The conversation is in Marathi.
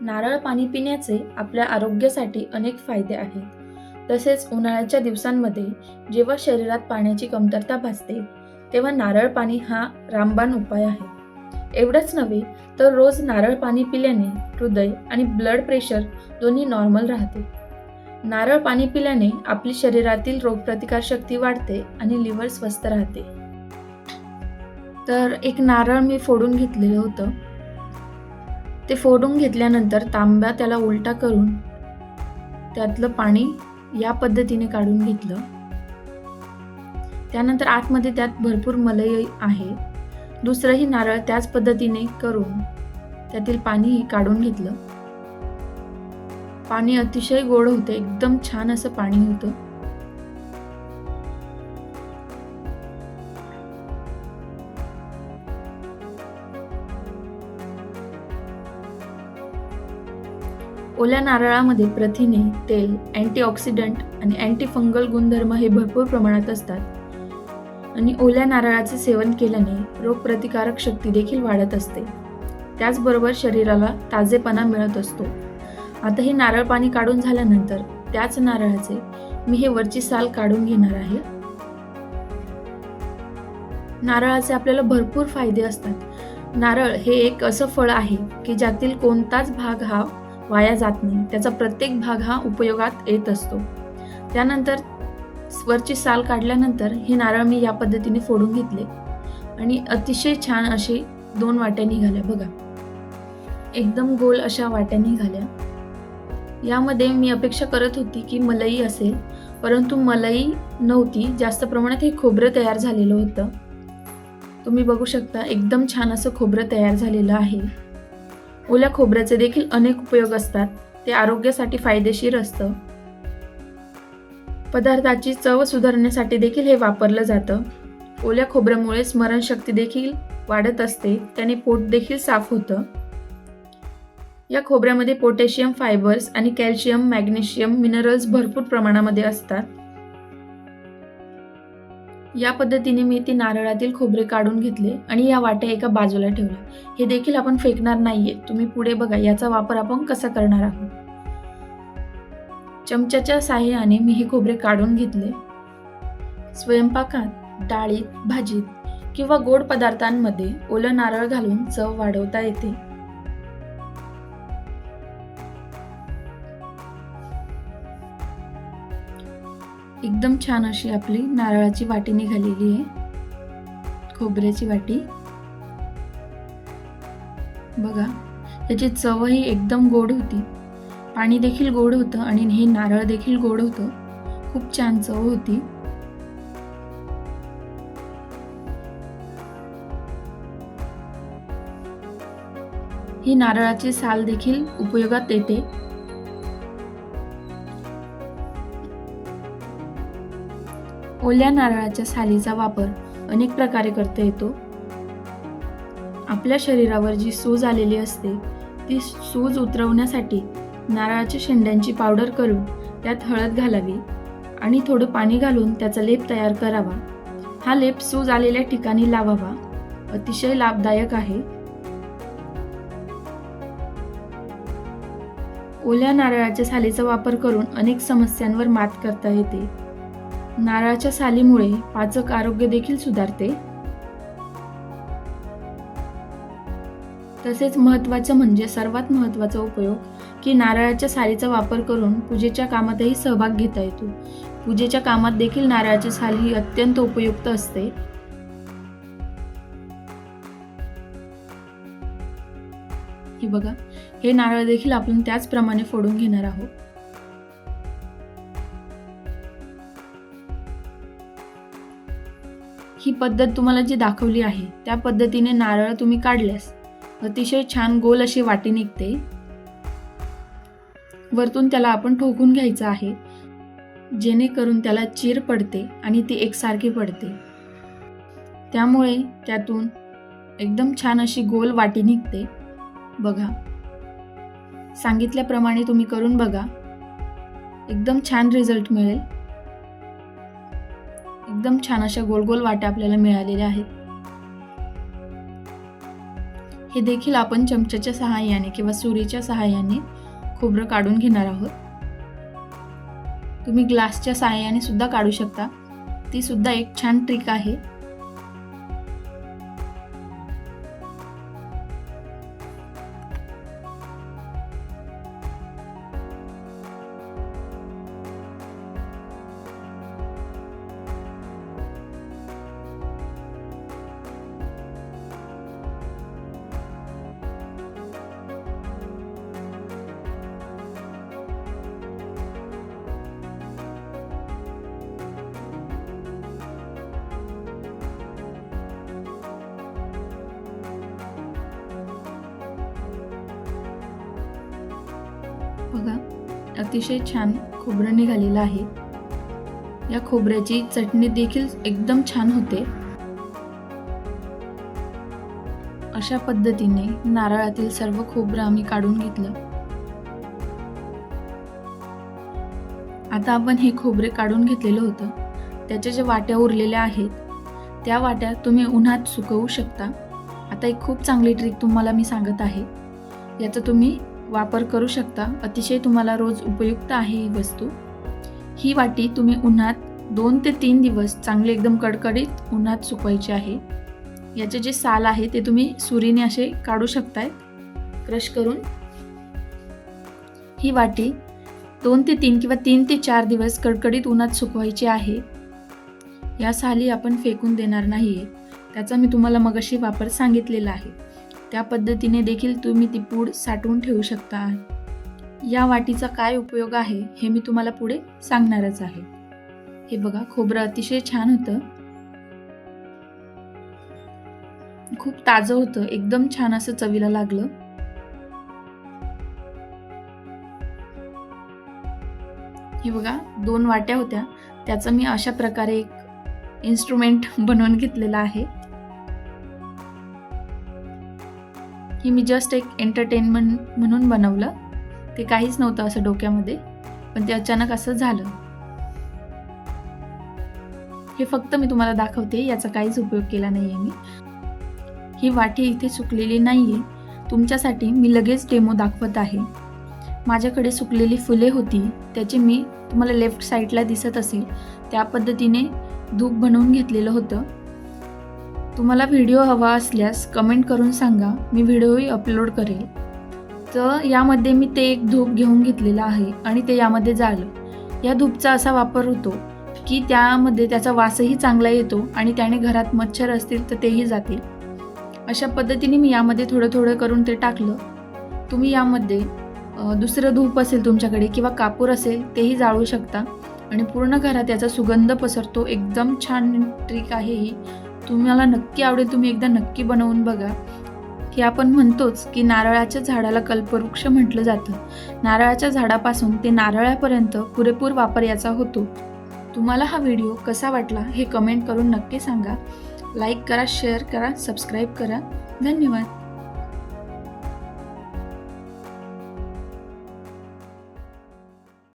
नारळ पाणी पिण्याचे आपल्या आरोग्यासाठी अनेक फायदे आहेत. तसेच उन्हाळ्याच्या दिवसांमध्ये जेव्हा शरीरात पाण्याची कमतरता भासते तेव्हा नारळ पाणी हा रामबाण उपाय आहे. एवढंच नव्हे तर रोज नारळ पाणी पिल्याने हृदय आणि ब्लड प्रेशर दोन्ही नॉर्मल राहते. नारळ पाणी पिल्याने आपली शरीरातील रोगप्रतिकारशक्ती वाढते आणि लिव्हर स्वस्थ राहते. तर एक नारळ मी फोडून घेतलेलं होतं. ते फोडून घेतल्यानंतर तांब्या त्याला उलटा करून त्यातलं पाणी या पद्धतीने काढून घेतलं. त्यानंतर आतमध्ये त्यात भरपूर मलई आहे. दुसरंही नारळ त्याच पद्धतीने करून त्यातील पाणीही काढून घेतलं. पाणी अतिशय गोड होतं एकदम छान असं पाणी होतं. ओल्या नारळामध्ये प्रथिने तेल अँटीऑक्सिडंट आणि अँटीफंगल गुणधर्म हे भरपूर प्रमाणात असतात. आणि ओल्या नारळाचे सेवन केल्याने रोगप्रतिकारक शक्ती देखील वाढत असते. त्याचबरोबर शरीराला ताजेपणा मिळत असतो. आता हे नारळ पाणी काढून झाल्यानंतर त्याच नारळाचे मी हे वरची साल काढून घेणार आहे. नारळाचे आपल्याला भरपूर फायदे असतात. नारळ हे एक असं फळ आहे की ज्यातील कोणताच भाग हा वाया जात नाही. त्याचा प्रत्येक भाग हा उपयोगात येत असतो. त्यानंतर वरची साल काढल्यानंतर हे नारळ मी या पद्धतीने फोडून घेतले. आणि अतिशय छान असे दोन वाट्या निघाल्या बघा. एकदम गोल अशा वाट्या निघाल्या. यामध्ये मी अपेक्षा करत होती की मलई असेल परंतु मलई नव्हती. जास्त प्रमाणात हे खोबरं तयार झालेलं होतं. तुम्ही बघू शकता एकदम छान असं खोबरं तयार झालेलं आहे. ओल्या खोबऱ्याचे देखील अनेक उपयोग असतात. ते आरोग्यासाठी फायदेशीर असतं. पदार्थाची चव सुधारण्यासाठी देखील हे वापरलं जातं. ओल्या खोबऱ्यामुळे स्मरणशक्ती देखील वाढत असते. त्याने पोट देखील साफ होतं. या खोबऱ्यामध्ये पोटॅशियम फायबर्स आणि कॅल्शियम मॅग्नेशियम मिनरल्स भरपूर प्रमाणामध्ये असतात. या पद्धतीने मी ते नारळातील खोबरे काढून घेतले आणि या वाट्या एका बाजूला ठेवल्या. हे देखील आपण फेकणार नाहीये. तुम्ही पुढे बघा याचा वापर आपण कसा करणार आहोत. चमच्याच्या साह्याने मी हे खोबरे काढून घेतले. स्वयंपाकात डाळीत भाजीत किंवा गोड पदार्थांमध्ये ओलं नारळ घालून चव वाढवता येते. एकदम छान अशी आपली नारळाची वाटी निघालेली आहे. खोबऱ्याची वाटी. बघा याची चवही एकदम गोड होती. पाणी देखील गोड होतं आणि हे नारळ देखील गोड होतं. खूप छान चव होती. ही नारळाची साल देखील उपयोगात येते. ओल्या नारळाच्या सालीचा वापर अनेक प्रकारे करता येतो. आपल्या शरीरावर जी सूज आलेली असते ती सूज उतरवण्यासाठी नारळाच्या शेंड्यांची पावडर करून त्यात हळद घालावी आणि थोडं पाणी घालून त्याचा लेप तयार करावा. हा लेप सूज आलेल्या ठिकाणी लावावा. अतिशय लाभदायक आहे. ओल्या नारळाच्या सालीचा वापर करून अनेक समस्यांवर मात करता येते. नारळाच्या सालीमुळे पाचक आरोग्य देखील सुधारते. तसेच महत्त्वाचं म्हणजे सर्वात महत्त्वाचा उपयोग की नारळाच्या सालीचा वापर करून पूजेच्या कामातही सहभाग घेता येतो. पूजेच्या कामात देखील नारळाची साल ही अत्यंत उपयुक्त असते. हे बघा हे नारळ देखील आपण त्याचप्रमाणे फोडून घेणार आहोत. ही पद्धत तुम्हाला जी दाखवली आहे त्या पद्धतीने नारळ तुम्ही काढल्यास अतिशय छान गोल अशी वाटी निघते. वरतून त्याला आपण ठोकून घ्यायचं आहे जेणेकरून त्याला चीर पडते आणि ती एकसारखी पडते. त्यामुळे त्यातून एकदम छान अशी गोल वाटी निघते. बघा. सांगितल्याप्रमाणे तुम्ही करून बघा. एकदम छान रिझल्ट मिळेल. एकदम छान अशा गोल गोल वाट्या आपल्याला मिळालेल्या आहेत. हे देखील आपण चमच्याच्या सहाय्याने किंवा सुरीच्या सहाय्याने खोबरं काढून घेणार आहोत. तुम्ही ग्लासच्या सहाय्याने सुद्धा काढू शकता. ती सुद्धा एक छान ट्रिक आहे. बघा अतिशय छान खोबरं निघालेलं आहे. या खोबऱ्याची चटणी देखील एकदम छान होते. अशा पद्धतीने नारळातील सर्व खोबरं आम्ही काढून घेतलं. आता आपण हे खोबरे काढून घेतलेलं होतं. त्याच्या ज्या वाट्या उरलेल्या आहेत त्या वाट्या तुम्ही उन्हात सुकवू शकता. आता एक खूप चांगली ट्रिक तुम्हाला मी सांगत आहे. याचा तुम्ही वापर करू शकता. अतिशय तुम्हाला रोज उपयुक्त आहे ही वस्तू. ही वाटी तुम्ही उन्हात दोन ते तीन दिवस चांगले एकदम कडकडीत उन्हात सुकवायची आहे. याचे जे साल आहे ते तुम्ही सुरीने असे काढू शकताय. क्रश करून. ही वाटी दोन ते तीन किंवा तीन ते चार दिवस कडकडीत उन्हात सुकवायची आहे. या साली आपण फेकून देणार नाहीये. त्याचा मी तुम्हाला मगाशी वापर सांगितलेला आहे. त्या पद्धतीने देखील तुम्ही ती पूड साठवून ठेवू शकता. या वाटीचा काय उपयोग आहे हे मी तुम्हाला पुढे सांगणारच आहे. हे बघा खोबरं अतिशय छान होतं. खूप ताजं होतं एकदम छान असं चवीला लागलं. हे बघा दोन वाट्या होत्या. त्याचं मी अशा प्रकारे एक इन्स्ट्रुमेंट बनवून घेतलेलं आहे. ही मी जस्ट एक एंटरटेनमेंट म्हणून बनवलं. ते काहीच नव्हतं असं डोक्यामध्ये पण ते अचानक असं झालं. हे फक्त मी तुम्हाला दाखवते याचा काहीच उपयोग केला नाही आहे मी. ही वाटी इथे सुकलेली नाही आहे तुमच्यासाठी मी लगेच डेमो दाखवत आहे. माझ्याकडे सुकलेली फुले होती त्याची मी तुम्हाला लेफ्ट साईडला दिसत असेल. त्या पद्धतीने धूप बनवून घेतलेलं होतं. तुम्हाला व्हिडिओ हवा असल्यास कमेंट करून सांगा मी व्हिडिओही अपलोड करेल. तर यामध्ये मी ते एक धूप घेऊन घेतलेलं आहे आणि ते यामध्ये जाळलं. या धूपचा असा वापर होतो की त्यामध्ये त्याचा वासही चांगला येतो आणि त्याने घरात मच्छर असतील तर तेही जातील. अशा पद्धतीने मी यामध्ये थोडं थोडं करून ते टाकलं. तुम्ही यामध्ये दुसरं धूप असेल तुमच्याकडे किंवा कापूर असेल तेही जाळू शकता आणि पूर्ण घरात याचा सुगंध पसरतो. एकदम छान ट्रिक आहे ही. तुम्हाला नक्की आवडेल तुम्ही एकदा नक्की बनवून बघा. की आपण म्हणतोच की नारळाच्या झाडाला कल्पवृक्ष म्हटलं जातं. नारळाच्या झाडापासून ते नारळापर्यंत पुरेपूर वापर याचा होतो. तुम्हाला हा व्हिडिओ कसा वाटला हे कमेंट करून नक्की सांगा. लाईक करा शेअर करा सबस्क्राईब करा. धन्यवाद.